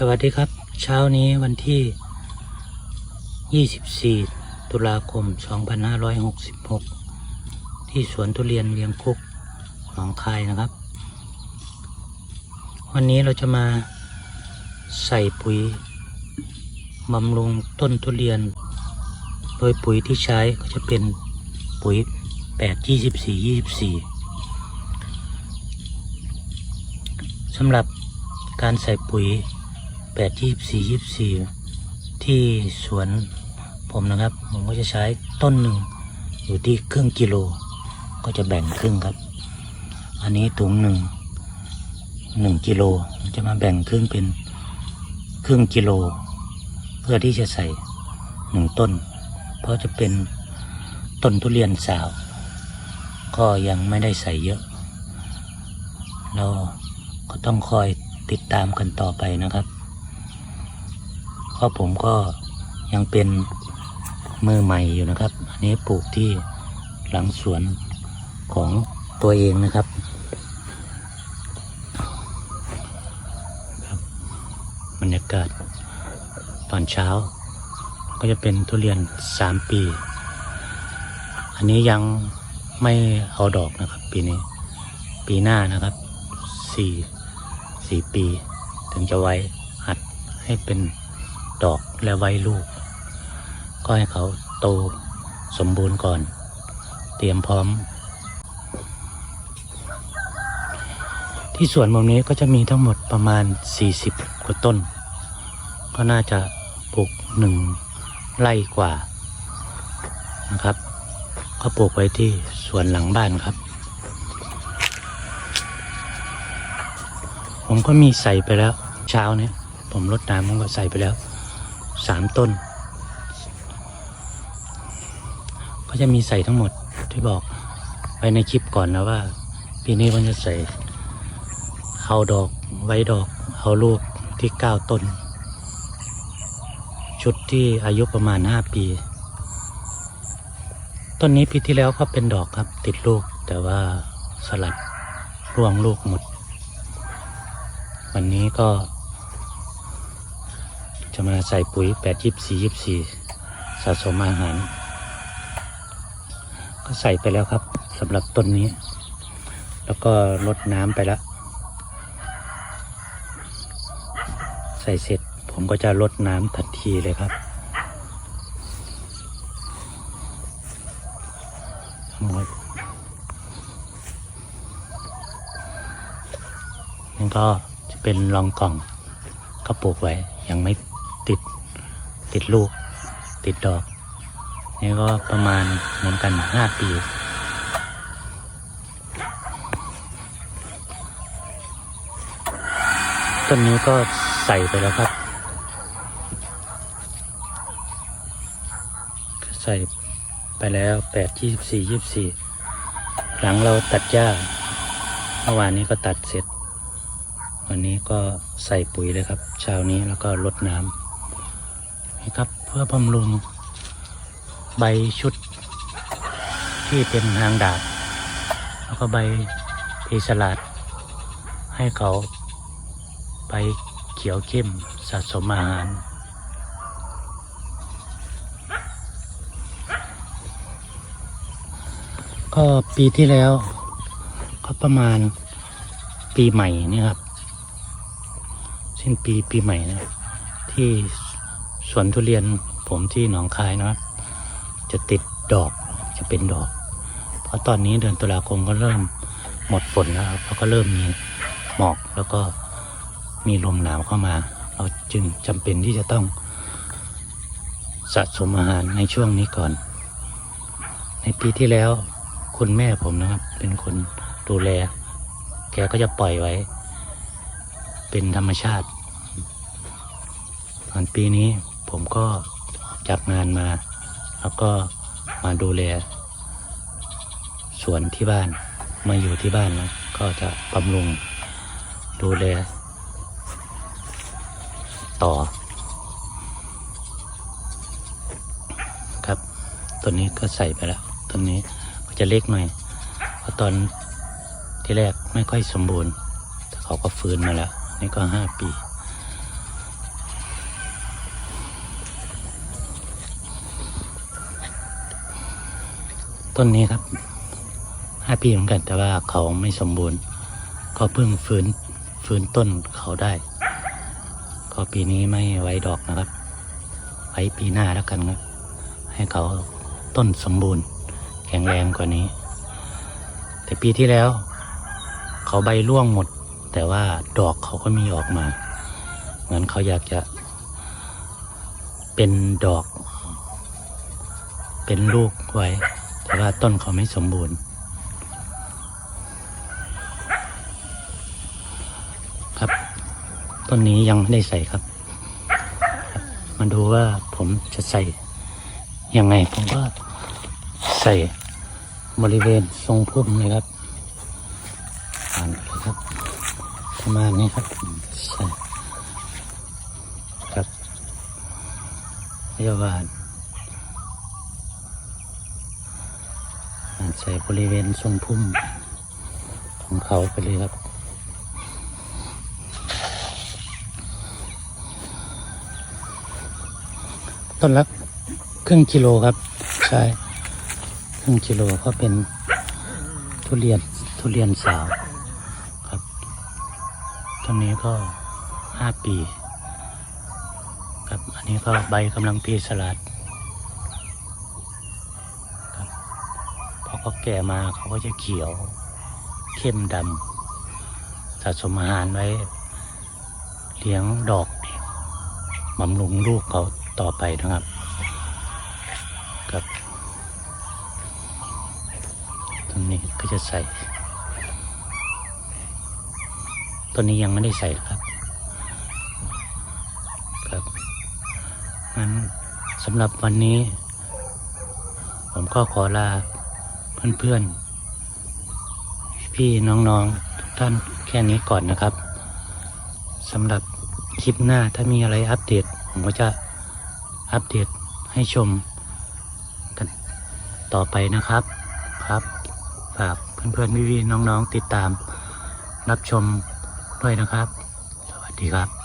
สวัสดีครับ เช้านี้วันที่ 24 ตุลาคม 2566 ที่สวนทุเรียนเวียงคุกหนองคายนะครับ วันนี้เราจะมาใส่ปุ๋ยบำรุงต้นทุเรียน โดยปุ๋ยที่ใช้ก็จะเป็นปุ๋ย 8 24 24สำหรับการใส่ปุ๋ย 8 24 24ที่สวนผมนะครับ ผมก็จะใช้ต้นหนึ่งอยู่ที่ครึ่งกิโล ก็จะแบ่งครึ่งครับ อันนี้ถุงหนึ่งหนึ่งกิโลจะมาแบ่งครึ่งเป็นครึ่งกิโล เพื่อที่จะใส่หนึ่งต้น เพราะจะเป็นต้นทุเรียนสาว ก็ยังไม่ได้ใส่เยอะ เราก็ต้องคอยติดตามกันต่อไปนะครับ เพราะผมก็ยังเป็นมือใหม่อยู่นะครับ อันนี้ปลูกที่หลังสวนของตัวเองนะครับครับบรรยากาศตอนเช้า ก็จะเป็นทุเรียนสามปี อันนี้ยังไม่เอาดอกนะครับ ปีนี้ ปีหน้านะครับสี่สี่ปี ถึงจะไว้หัดให้เป็น ดอกและไว้ลูก ก็ให้เขาโตสมบูรณ์ก่อน เตรียมพร้อม ที่สวนมุมนี้ก็จะมีทั้งหมดประมาณ 40 กว่าต้น ก็น่าจะปลูกหนึ่งไร่กว่านะครับ ก็ปลูกไว้ที่สวนหลังบ้านครับ ผมก็มีใส่ไปแล้วเช้าเนี้ยผมรดน้ำผมก็ใส่ไปแล้ว สามต้น ก็จะมีใส่ทั้งหมดที่บอกไปในคลิปก่อนนะว่า ปีนี้ผมจะใส่เอาดอกไว้ดอกเอาลูกที่เก้าต้น ชุดที่อายุประมาณห้าปี ต้นนี้ปีที่แล้วก็เป็นดอกครับติดลูกแต่ว่าสลัดร่วงลูกหมด วันนี้ก็ จะมาใส่ปุ๋ย8 24 24สะสมอาหาร ก็ใส่ไปแล้วครับสำหรับต้นนี้ แล้วก็ลดน้ำไปแล้ว ใส่เสร็จผมก็จะลดน้ำทันทีเลยครับหมดนี่ก็จะเป็นรองกล่องก็ปลูกไว้ยังไม่ ติดติดลูก ติดดอก นี่ก็ประมาณเหมือนกันห้าปีต้นนี้ก็ใส่ไปแล้วครับ ใส่ไปแล้วแปดยี่สิบสี่ยี่สิบสี่หลังเราตัดหญ้าเมื่อวานนี้ก็ตัดเสร็จ วันนี้ก็ใส่ปุ๋ยเลยครับ เช้านี้แล้วก็รดน้ำ นี่ครับ เพื่อบำรุงใบชุดที่เป็นหางดาบ แล้วก็ใบเพสลัดให้เขาใบเขียวเข้มสะสมอาหาร ก็ปีที่แล้ว ก็ประมาณปีใหม่นี่ครับ สิ้นปีปีใหม่นะที่ สวนทุเรียนผมที่หนองคายนะครับจะติดดอกจะเป็นดอก เพราะตอนนี้เดือนตุลาคมก็เริ่มหมดฝนแล้วครับแล้วก็เริ่มมีหมอกแล้วก็มีลมหนาวเข้ามา เราจึงจำเป็นที่จะต้องสะสมอาหารในช่วงนี้ก่อน ในปีที่แล้วคุณแม่ผมนะครับ เป็นคนดูแล แกก็จะปล่อยไว้ เป็นธรรมชาติตอนปีนี้ ผมก็จับงานมา แล้วก็มาดูแลสวนที่บ้าน มาอยู่ที่บ้านนะก็จะบำรุงดูแลต่อ ครับตัวนี้ก็ใส่ไปแล้วตัวนี้ก็จะเล็กหน่อยเพราะตอนที่แรกไม่ค่อยสมบูรณ์ แต่เขาก็ฟื้นมาแล้ว นี่ก็ห้าปี ต้นนี้ครับห้าปีเหมือนกันแต่ว่าเขาไม่สมบูรณ์ ก็เพิ่งฟื้นฟื้นต้นเขาได้ ก็ปีนี้ไม่ไว้ดอกนะครับ ไว้ปีหน้าแล้วกันครับให้เขาต้นสมบูรณ์ แข็งแรงกว่านี้ แต่ปีที่แล้ว เขาใบร่วงหมด แต่ว่าดอกเขาก็มีออกมา เหมือนเขาอยากจะเป็นดอก เป็นลูกไว้ แต่ว่าต้นเขาไม่สมบูรณ์ครับ ต้นนี้ยังไม่ได้ใส่ครับ มาดูว่าผมจะใส่ยังไง ผมก็ใส่บริเวณทรงพุ่มเลยครับอ่านเลยครับ ประมาณนี้ครับใส่ครับเรียกว่า อานใส่บริเวณทรงพุ่มของเขาไปเลยครับ ต้นละครึ่งกิโลครับ ใช่ครึ่งกิโลก็เป็นทุเรียนทุเรียนสาวครับต้นนี้ก็ห้าปี ครับอันนี้ก็ใบกำลังปีสลัดครับพ อเขาแก่มาเขาก็จะเขียว เข้มดำสะสมอาหารไว้ เลี้ยงดอกบำรุงลูกเขาต่อไปนะครับครับตรงนี้ก็จะใส่ตัวนี้ยังไม่ได้ใส่ครับ ครับงั้นสำหรับวันนี้ ผมก็ขอลา เพื่อนๆ พี่น้องๆ ทุกท่านแค่นี้ก่อนนะครับสำหรับคลิปหน้าถ้ามีอะไรอัปเดต ผมก็จะอัปเดตให้ชมกันต่อไปนะครับครับ ฝากเพื่อนๆพี่ๆน้องๆ ติดตามรับชมด้วยนะครับ สวัสดีครับ